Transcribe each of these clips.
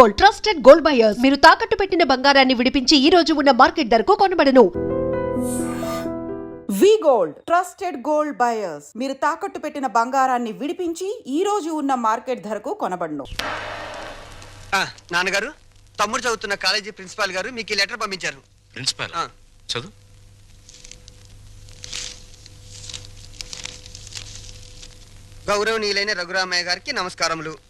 Gold trusted gold buyers. మీరు తాకట్టు పెట్టిన బంగారాన్ని విడిపించి ఈ రోజు ఉన్న మార్కెట్ ధరకు కొనబడను. We gold trusted gold buyers. మీరు తాకట్టు పెట్టిన బంగారాన్ని విడిపించి ఈ రోజు ఉన్న మార్కెట్ ధరకు కొనబడును. ఆ, నాన్నగారు తమ్ముడు చదువుతున్న కాలేజీ ప్రిన్సిపాల్ గారు మీకు ఈ లెటర్ పంపించారు. ప్రిన్సిపాల్? ఆ. చదువు? గౌరవనీయులైన రఘురామయ్య గారికి నమస్కారములు.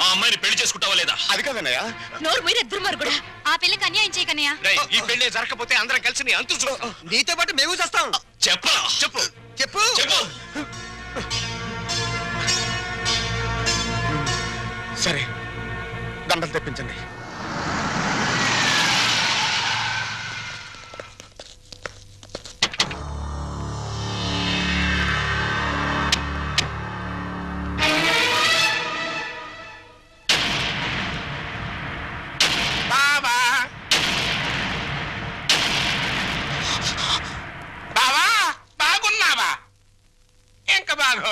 ఆ అమ్మాయిని పెళ్ళి చేసుకుంటావా లేదా? అది కాదన్నయ్య. నోరు మీరే దుర్మార్గుడా. ఆ. పిల్లకి అన్యాయం చేయకనయ్యా ఈ పెళ్ళి జరగకపోతే అందరం కలిసి నీ అంతు నీతో పాటు మేము చేస్తాం. చెప్పరా చెప్పు. చెప్పు. చెప్పు. సరే. దండలు తెప్పించండి.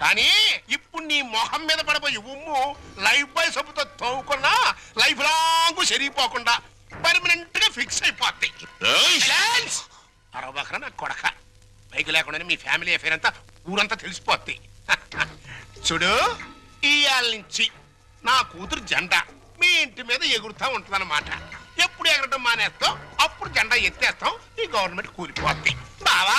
కానీ ఇప్పుడు నీ మొహం మీద పడబోయే ఉమ్ము లైఫ్ బాయ్ సబ్బుతో తోముకున్నా లైఫ్ లాంగ్ సరిగిపోకుండా పర్మనెంట్గా ఫిక్స్ అయిపోద్ది! అరవబకరా నా కొడక. బైక్ లేకుండానే మీ ఫ్యామిలీ అఫేర్ అంతా ఊరంతా తెలిసిపోద్ది. చూడు ఇయాల నుంచి నా కూతురు జెండా మీ ఇంటి మీద ఎగురుతా ఉంటుందన్నమాట. ఎప్పుడు ఎగరటం మానేస్తాం అప్పుడు జెండా ఎత్తేస్తాం ఈ గవర్నమెంట్ కూలిపోద్ది. బావా!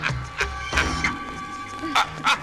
Ha ha!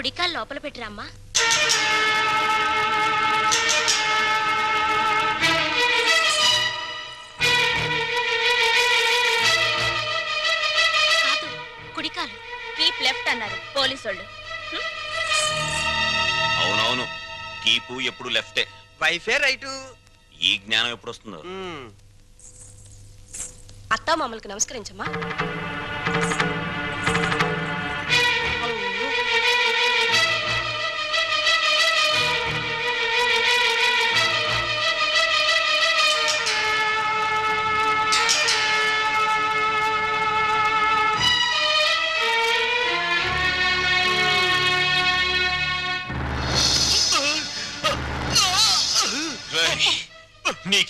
కుడికాలు లోపల పెట్టిరమ్మా. కాదు కుడికాలు. కీప్ లెఫ్ట్ అన్నారు పోలీసోళ్ళు. అవునవును కీపు ఎప్పుడు లెఫ్టే. వైఫే రైటు. ఈ జ్ఞానం ఎప్పుడు వస్తుందో. అత్తా మామూలుకి నమస్కరించమ్మా.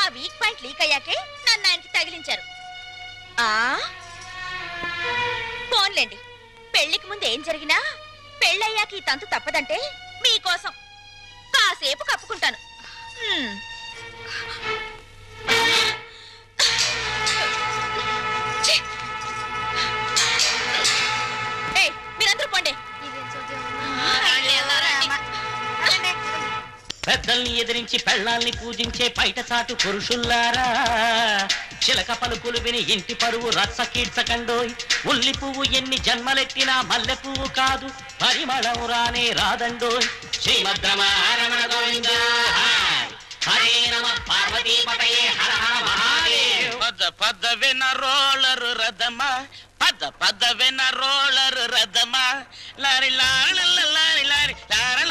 ఆ వీక్ పాయింట్ లీక్ అయ్యాకే నన్ను ఆయనకి తగిలించారు. ఆ? ఫోన్లేండి పెళ్ళికి ముందు ఏం జరిగినా పెళ్ళయ్యాక ఈ తంతు తప్పదంటే మీకోసం. కాసేపు కప్పుకుంటాను. పెద్దల్ని ఎదిరించి పెళ్ళాల్ని పూజించే బయటచాటు పురుషుల్లారా? చిలక పలుకులు విని ఇంటి పరువు రత్స కీడ్చకండోయ్ ఉల్లి పువ్వు ఎన్ని జన్మలెట్టినా మల్లె పువ్వు కాదు పరిమళం రానే రాదండోయ్. శ్రీమద్రమారమణ గోవింద హరే నమ పార్వతీ పటయే హర హర మహాదేవ్. పద పద వెన రోలరు రథమ. పద పద వెన roller రథమ. Lorry lorry lorry lorry lorry lorry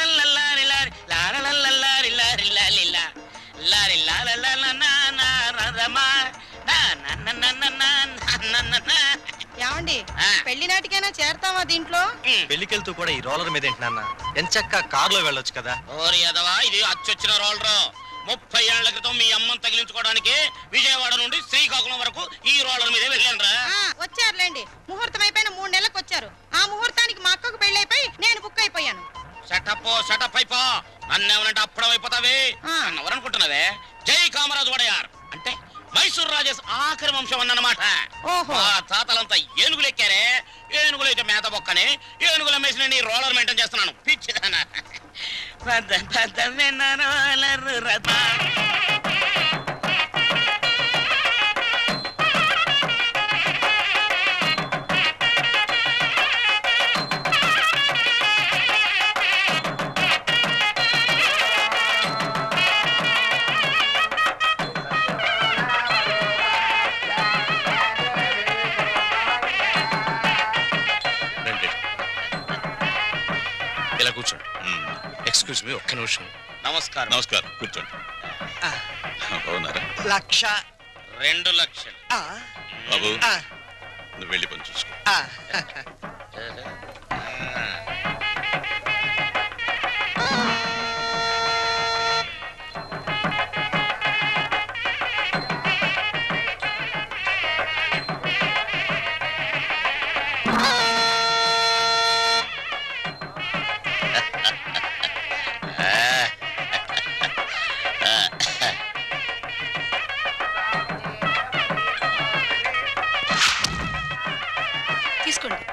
ఏమండి పెళ్ళి నాటికైనా చేరతావా దీంట్లో పెళ్ళికెళ్తూ కూడా ఈ రోలర్ మీద ఏంటి నాన్న ఎంచక్క కారులో వెళ్ళొచ్చు కదా ఓరి ఎదవా ఇది అచ్చొచ్చిన రోలరు ముప్పై ఏళ్ళ క్రితం మీ అమ్మని తగిలించుకోవడానికి విజయవాడ నుండి శ్రీకాకుళం వరకు ఈ రోలర్ మీద వెళ్ళాను రా వచ్చారులేండి ముహూర్తం అయిపోయిన మూడు నెలలకు వచ్చారు ఆ ముహూర్తానికి మా అక్కకు పెళ్ళి అయిపోయి నేను బుక్ అయిపోయాను సెటప్ సెటప్ అయిపో నన్ను అప్పుడు అయిపోతావే ఆ. కామరాజు వడయార్ అంటే మైసూర్ రాజేష్ ఆఖరి వంశం అన్నమాట. ఓహో. ఆ తాతలంతా ఏనుగులు ఎక్కారే ఏనుగులు అయితే మేత బొక్కని ఏనుగుల మేసిన నీ రోలర్ మెయింటైన్ చేస్తున్నాను. పిచ్చిదానా. రోలర్ రథ. ఇలా కూర్చోండి. ఎక్స్క్యూజ్ మీ ఒక్క నిమిషం. నమస్కారం. నమస్కారం కూర్చోండి. బాగున్నారా? లక్ష రెండు లక్షలు. బాబు నువ్వు వెళ్ళి పని చూసుకో. తీసుకోండి.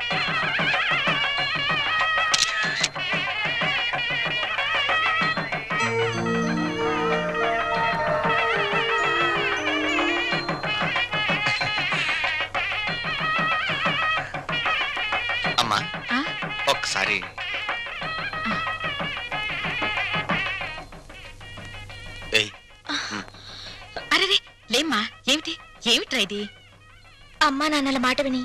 అమ్మా ఒక్కసారి. అరే లేమ్మా ఏమిటి? ఏమిట్రా ఇది? అమ్మా నాన్నల మాట విని.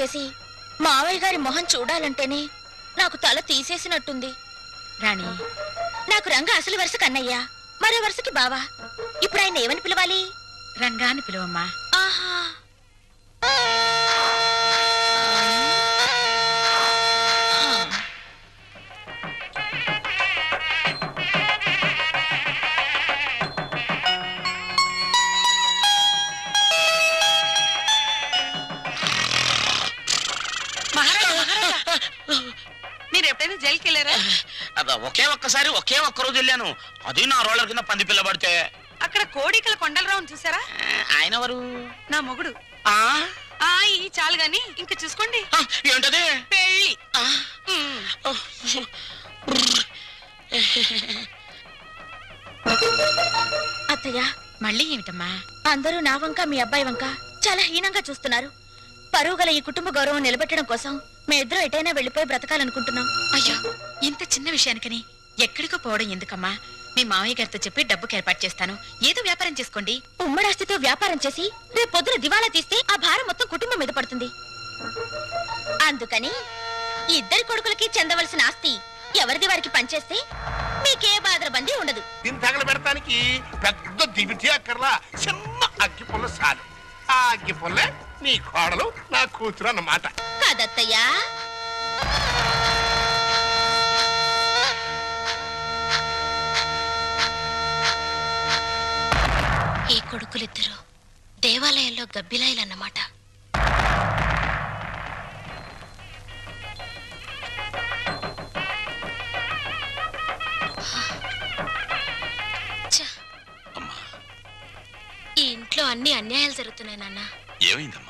చేసి మావయ్య గారి మొహం చూడాలంటేనే నాకు తల తీసేసినట్టుంది. రాణి నాకు రంగ అసలు వరుస కన్నయ్య. మరో వరుసకి బావా. ఇప్పుడు ఆయన ఏమని పిలవాలి? రంగాన్ని పిలువమ్మా. ఆహా. ఒకే ఒక్కసారి ఒకే ఒక్క రోజు వెళ్ళాను. అది నా రోడ్ల కింద పంది పిల్ల పడితే. అక్కడ కోడికల కొండలరావును చూసారా? ఆయన ఎవరు? నా మొగుడు. ఆ? ఆ ఈ చాలు గాని ఇంకా చూసుకోండి. ఏంటది పెళ్ళి. అత్తయ్య. మళ్ళీ ఏమిటమ్మా? అందరూ నా వంక మీ అబ్బాయి వంక చాలా హీనంగా చూస్తున్నారు. పరువు గల ఈ కుటుంబ గౌరవం నిలబెట్టడం కోసం మేమిద్దరం ఎటైనా వెళ్ళిపోయి బ్రతకాలనుకుంటున్నాం. అయ్యో ఇంత చిన్న విషయానికని. ఎక్కడికో పోవడం ఎందుకమ్మా? మీ మామయ్య గారితో చెప్పి డబ్బుకి ఏర్పాటు చేస్తాను. ఏదో వ్యాపారం చేసుకోండి. ఉమ్మడాస్తితో వ్యాపారం చేసి రేపు పొద్దున దివాలా తీస్తే ఆ భారం మొత్తం కుటుంబం మీద పడుతుంది. అందుకని ఇద్దరి కొడుకులకి చెందవలసిన ఆస్తి ఎవరిది వారికి పంచేస్తే మీకే బాధరబందీ ఉండదు. దీన్ని తగల పెడతానికి పెద్ద దివిటి అక్కర్లా చిన్న అగ్గి పుల్ల చాలు. ఆ అగ్గి పుల్లే నీ కోడలు నా కూతురు అన్నమాట. కాదత్తయ్యా. ఈ కొడుకులిద్దరూ దేవాలయంలో గబ్బిలాయిలన్నమాట. ఈ ఇంట్లో అన్ని అన్యాయాలు జరుగుతున్నాయి నాన్న. ఏమైందమ్మా?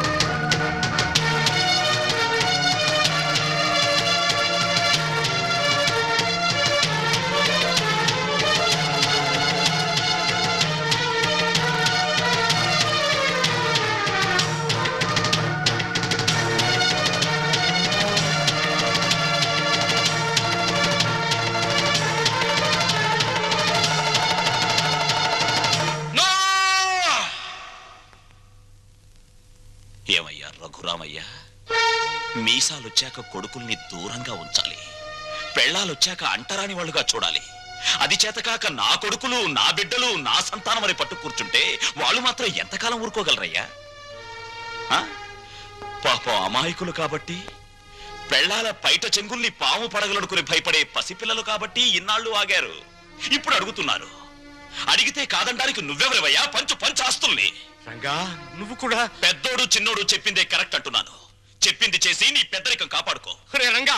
ఏమయ్యా మీసాలొచ్చాక కొడుకుల్ని దూరంగా ఉంచాలి. పెళ్ళాలొచ్చాక అంటరాని వాళ్ళుగా చూడాలి. అది చేతకాక నా కొడుకులు నా బిడ్డలు నా సంతానం అని పట్టు కూర్చుంటే వాళ్ళు మాత్రం ఎంతకాలం ఊరుకోగలరయ్యా? ఆ? పాపం అమాయకులు కాబట్టి పెళ్ళాల పైట చెంగుల్ని పాము పడగలనుకుని భయపడే పసిపిల్లలు కాబట్టి ఇన్నాళ్ళు ఆగారు. ఇప్పుడు అడుగుతున్నారు. అడిగితే కాదనడానికి నువ్వెవరివయ్యా? పంచు పంచు ఆస్తుల్ని. రంగా నువ్వు కూడా పెద్దోడు చిన్నోడు చెప్పిందే కరెక్ట్ అంటున్నాను. చెప్పింది చేసి నీ పెద్దరికం కాపాడుకో. రే రంగా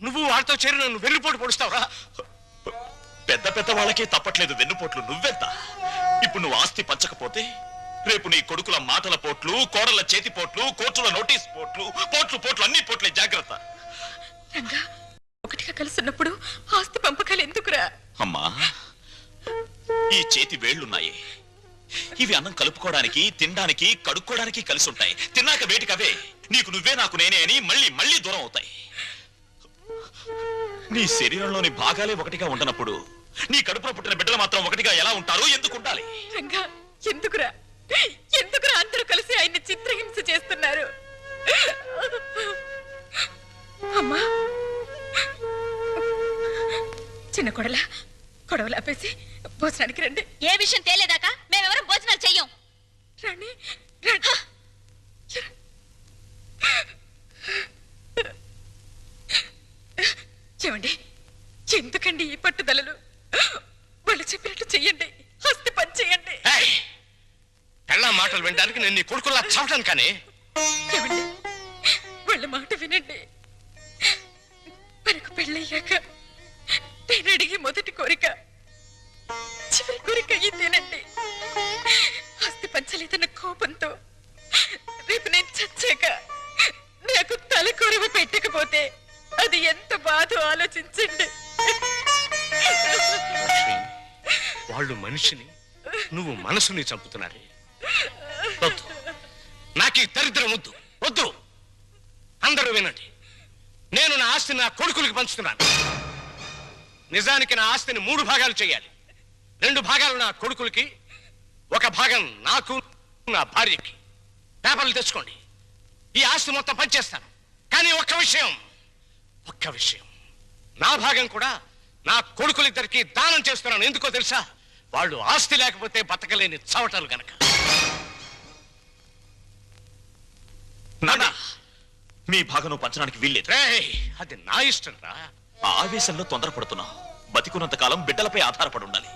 నువ్వు వాళ్ళతో చేరి నన్ను వెన్నుపోటు పొడుస్తావురా. పెద్ద పెద్ద వాళ్ళకే తప్పట్లేదు వెన్నుపోట్లు నువ్వెంత? ఇప్పుడు నువ్వు ఆస్తి పంచకపోతే రేపు నీ కొడుకుల మాటల పోట్లు కోడల చేతి పోట్లు కోర్టుల నోటీస్ పోట్లు పోట్లు పోట్లు అన్ని పోట్లే జాగ్రత్త. రంగా ఒకటిగా కలుసున్నప్పుడు ఆస్తి పంపకాలు ఎందుకురా? అమ్మా ఈ చేతి వేళ్ళున్నాయి ఇవి అన్నం కలుపుకోవడానికి తినడానికి కడుక్కోవడానికి కలిసి ఉంటాయి తిన్నాక వేటికవే? నీకు నువ్వే నాకు నేనే అని మళ్ళీ మళ్ళీ దూరం అవుతాయి. నీ శరీరంలోని భాగాలే ఒకటిగా ఉండనప్పుడు నీ కడుపులో పుట్టిన బిడ్డలు మాత్రం ఒకటిగా ఎలా ఉంటారు? ఎందుకు ఉండాలి? రంగా ఎందుకురా? ఎందుకురా అందరూ కలిసి ఆయన్ని చిత్రహింస చేస్తున్నారు? అమ్మా! చిన్న కొడలా కొడవలు ఆపేసి భోజనానికి రండి. ఏ విషయం తేలేదాకా? మేమెవరం భోజనాలు చెయ్యం. రండి రండి ఏమండి ఎందుకండి ఈ పట్టుదలలు? వాళ్ళు చెప్పినట్టు చెయ్యండి హస్తి పని చెయ్యండి. పెళ్ళ మాటలు వినడానికి నేను నీ కొడుకులా చావటాను కానీ. ఆస్తి కోపంతో రేపు నేను చచ్చాక నాకు తల కొరవ పెట్టకపోతే అది ఎంత బాధో ఆలోచించండి. వాళ్ళు మనిషిని నువ్వు మనసుని చంపుతున్నారే. వద్దు. నాకు ఈ దరిద్రం వద్దు. వద్దు. అందరూ వినండి. నేను నా ఆస్తిని నా కొడుకులకి పంచుతున్నాను. నిజానికి నా ఆస్తిని మూడు భాగాలు చేయాలి. రెండు భాగాలు నా కొడుకులకి ఒక భాగం నాకు నా భార్యకి. పేపర్లు తెచ్చుకోండి. ఈ ఆస్తి మొత్తం పంచేస్తాను కానీ ఒక్క విషయం ఒక్క విషయం. నా భాగం కూడా నా కొడుకులిద్దరికి దానం చేస్తున్నాను. ఎందుకో తెలుసా? వాళ్ళు ఆస్తి లేకపోతే బతకలేని చవటలు గనక. నాన్న మీ భాగం పంచడానికి వీల్లేదు. రేయ్, అది నా ఇష్టం రా. ఆ ఆవేశంలో తొందరపడుతున్నావు. బతికున్నంత కాలం బిడ్డలపై ఆధారపడి ఉండాలి.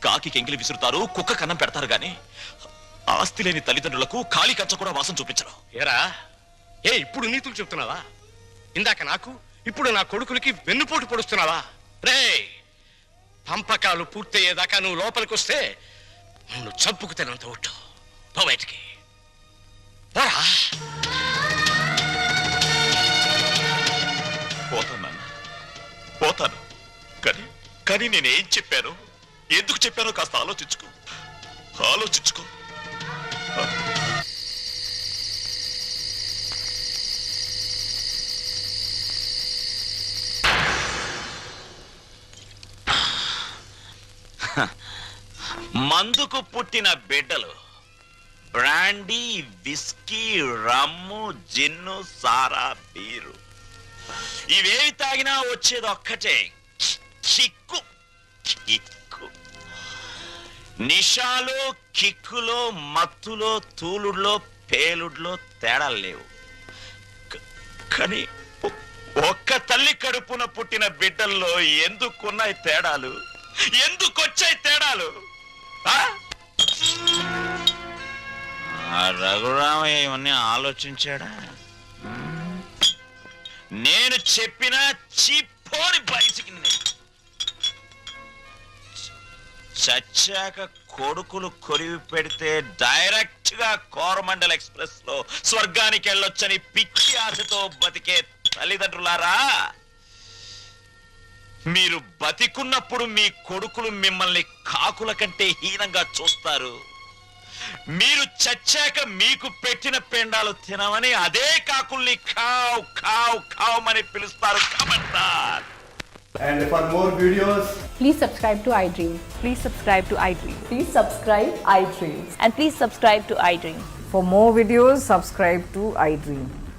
కాకి కెంగిలి విసురుతారు కుక్క కన్నం పెడతారు గాని ఆస్తి లేని తల్లిదండ్రులకు ఖాళీ కంచ కూడా వాసం చూపించరు. ఏరా? ఏ ఇప్పుడు నీతులు చెప్తున్నావా? ఇందాక నాకు ఇప్పుడు నా కొడుకులకి వెన్నుపోటు పొడుస్తున్నావా? రే పంపకాలు పూర్తయ్యేదాకా నువ్వు లోపలికి వస్తే నన్ను చంపుకు తినంత ఒట్టు పో బయటికి. పోరా. పోతాను నాన్న. పోతాను. కానీ కానీ నేనేం చెప్పాను? ఎందుకు చెప్పానో కాస్త ఆలోచించుకో. ఆలోచించుకో. మందుకు పుట్టిన బిడ్డలు. బ్రాండీ విస్కీ రమ్ము జిన్ను సారా బీరు. ఇవేవి తాగినా వచ్చేది ఒక్కటే. చిక్కు కిక్కు నిషాలో కిక్కులో మత్తులో తూలుడులో పేలుడులో తేడాలు లేవు. కానీ ఒక్క తల్లి కడుపున పుట్టిన బిడ్డల్లో ఎందుకున్నాయి తేడాలు? ఎందుకొచ్చాయి తేడాలు? రఘురామయ్య ఇవన్నీ ఆలోచించాడా? నేను చెప్పిన చిప్పోని బయటికి చచ్చాక కొడుకులు కొరివి పెడితే డైరెక్ట్గా కోరమండల్ ఎక్స్ప్రెస్లో స్వర్గానికి వెళ్ళొచ్చని పిచ్చి ఆశతో బతికే తల్లిదండ్రులారా? మీరు బతికున్నప్పుడు మీ కొడుకులు మిమ్మల్ని కాకుల కంటే హీనంగా చూస్తారు మీరు చచ్చాక మీకు పెట్టిన పెండాలు తినమని అదే కాకుల్ని ఖావ్ ఖావ్ ఖావ్ అని పిలుస్తారు కమంటార్ And for more videos, Please subscribe to iDream. Please subscribe to iDream. Please subscribe iDream. And please subscribe to iDream. For more videos, subscribe to iDream.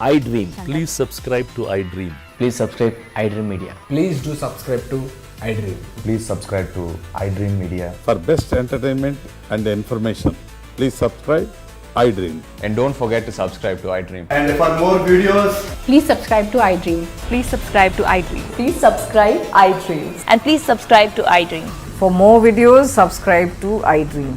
I Dream. Please subscribe to I Dream. Please subscribe iDream Media. Please do subscribe to iDream. Please subscribe to iDream Media. For best entertainment and information, please subscribe iDream. And don't forget to subscribe to iDream. And for more videos, Please subscribe to iDream. Please subscribe to iDream. Please subscribe iDreams. And please subscribe to iDream. For more videos, subscribe to iDream.